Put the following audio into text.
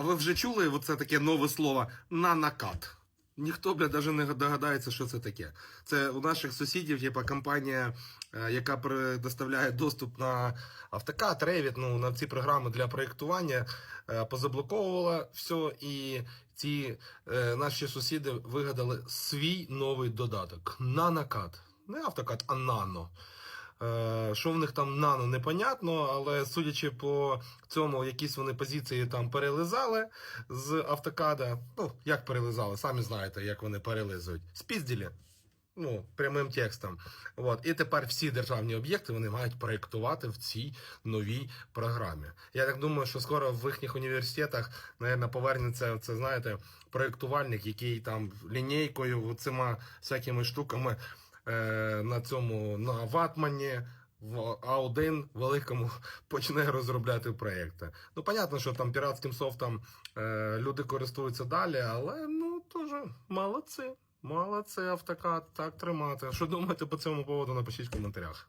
А ви вже чули оце таке нове слово на накат? Ніхто, бля, навіть не догадається, що це таке. Це у наших сусідів, типа компанія, е, яка предоставляє доступ на автокад, Revit, ну, на ці програми для проєктування, е, позаблоковувала все, і ці е, наші сусіди вигадали свій новий додаток на накат. Не автокад, а нано. Що в них там нано, непонятно, але судячи по цьому, якісь вони позиції там перелизали з автокада. Ну, як перелизали, самі знаєте, як вони перелизують. Спізділі. Ну, прямим текстом. От. І тепер всі державні об'єкти вони мають проєктувати в цій новій програмі. Я так думаю, що скоро в їхніх університетах, наверное, повернеться це, знаєте, проєктувальник, який там лінійкою, цими всякими штуками е, на цьому на ватмані. В А1 великому почне розробляти проєкти. Ну, понятно, що там піратським софтом е, люди користуються далі, але ну теж молодці. Молодці, автокат, так тримати. Що думаєте по цьому поводу, напишіть в коментарях.